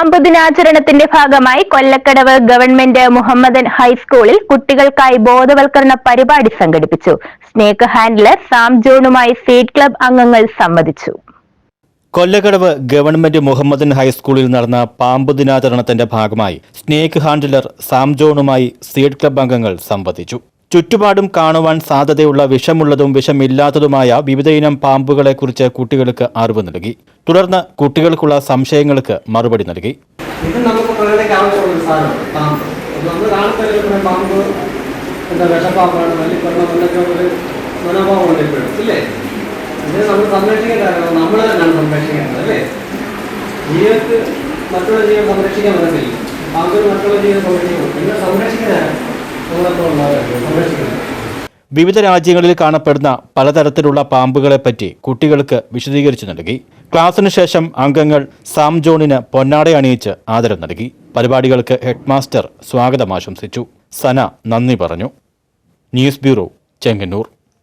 പാമ്പ് ദിനാചരണത്തിന്റെ ഭാഗമായി കൊല്ലക്കടവ് ഗവൺമെന്റ് മുഹമ്മദൻ ഹൈസ്കൂളിൽ കുട്ടികൾക്കായി ബോധവൽക്കരണ പരിപാടി സംഘടിപ്പിച്ചു. സ്നേക്ക് ഹാൻഡ്ലർ സാം ജോണുമായി സീറ്റ് ക്ലബ് അംഗങ്ങൾ സംവദിച്ചു. കൊല്ലക്കടവ് ഗവൺമെന്റ് മുഹമ്മദൻ ഹൈസ്കൂളിൽ നടന്ന പാമ്പ് ദിനാചരണത്തിന്റെ ഭാഗമായി സ്നേക്ക് ഹാൻഡ്ലർ സാം ജോണുമായി സീഡ് ക്ലബ് അംഗങ്ങൾ സംവദിച്ചു. ചുറ്റുപാടും കാണുവാൻ സാധ്യതയുള്ള വിഷമുള്ളതും വിഷമില്ലാത്തതുമായ വിവിധയിനം പാമ്പുകളെക്കുറിച്ച് കുട്ടികൾക്ക് അറിവ് നൽകി. തുടർന്ന് കുട്ടികൾക്കുള്ള സംശയങ്ങൾക്ക് മറുപടി നൽകി. ഇത് നമുക്ക് പാമ്പ്. നമ്മൾ പാമ്പ് ഒരു നമ്മൾ നമ്മൾ അല്ലേ? മറ്റുള്ള ജീവൻ സംരക്ഷിക്കാൻ പറ്റത്തില്ല. പാമ്പിന് മറ്റുള്ള ജീവൻ സംരക്ഷിക്കും പിന്നെ സംരക്ഷിക്കാനാണ് ഉണ്ടാവുക വിവിധ രാജ്യങ്ങളിൽ കാണപ്പെടുന്ന പലതരത്തിലുള്ള പാമ്പുകളെപ്പറ്റി കുട്ടികൾക്ക് വിശദീകരിച്ചു നൽകി. ക്ലാസ്സിനു ശേഷം അംഗങ്ങൾ സാം ജോണിന് പൊന്നാട അണിയിച്ച് ആദരം നൽകി. പരിപാടികൾക്ക് ഹെഡ്മാസ്റ്റർ സ്വാഗതം ആശംസിച്ചു. സന നന്ദി പറഞ്ഞു. News bureau Chengannur.